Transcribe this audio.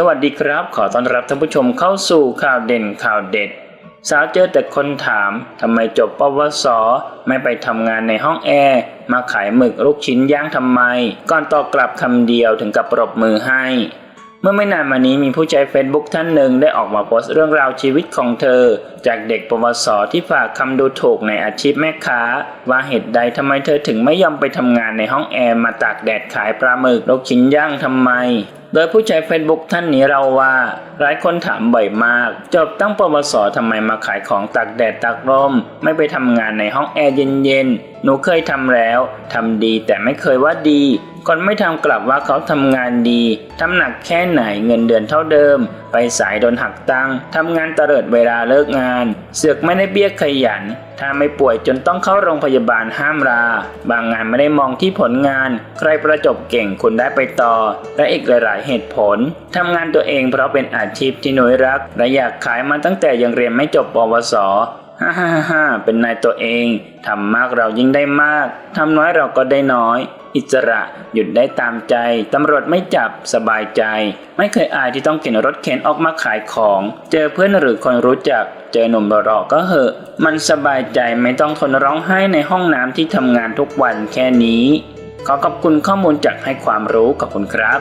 สวัสดีครับ ขอต้อนรับท่านผู้ชมเข้าสู่ข่าวเด่นข่าวเด็ด สาวเจอแต่คนถามทำไมจบปวส ไม่ไปทำงานในห้องแอร์มาขายหมึกลูกชิ้นย่างทำไม ก่อนตอบกลับคำเดียวถึงกับปรบมือให้ เมื่อไม่นานมานี้มีผู้ใช้ Facebook ท่านหนึ่งได้ออกมาโพสต์เรื่องราวชีวิตของเธอ จากเด็กปวสที่ฝากคำดูถูกในอาชีพแม่ค้า ว่าเหตุใดทำไมเธอถึงไม่ยอมไปทำงานในห้องแอร์มาตากแดดขายปลาหมึกลูกชิ้นย่างทำไม โดยผู้ใช้ Facebook ท่านนี้เราว่า หลายคนถามบ่อยมาก จบตั้งปวสทำไมมาขายของตากแดดตากลมไม่ไปทำงานในห้องแอร์เย็นๆหนูเคยทำแล้วทำดีแต่ไม่เคยว่าดี คนไม่ทำกลับว่าเขาทำงานดีทำหนักแค่ไหนเงินเดือนเท่าเดิม ไปสายโดนหักตังค์ทำงานตเลิดเวลาเลิกงาน เสือกไม่ได้เบี้ยขยัน ถ้าไม่ป่วยจนต้องเข้าโรงพยาบาลห้ามลา บางงานไม่ได้มองที่ผลงาน ใครประจบเก่งคุณได้ไปต่อ และอีกหลายๆเหตุผลทำงานตัวเองเพราะเป็นอาชีพที่หนุยรัก และอยากขายมาตั้งแต่ยังเรียนไม่จบปวส ฮ่าฮ่าฮ่าเป็นนายตัวเองทำมากเรายิ่งได้มากทำน้อยเราก็ได้น้อย อิสระหยุดได้ตามใจตำรวจไม่จับสบายใจ ไม่เคยอายที่ต้องเข็นรถเข็นออกมาขายของ เจอเพื่อนหรือคนรู้จัก เจอหนุ่มบรอก็เหอะ มันสบายใจไม่ต้องทนร้องไห้ในห้องน้ำที่ทำงานทุกวันแค่นี้ ขอขอบคุณข้อมูลจากให้ความรู้ขอบคุณครับ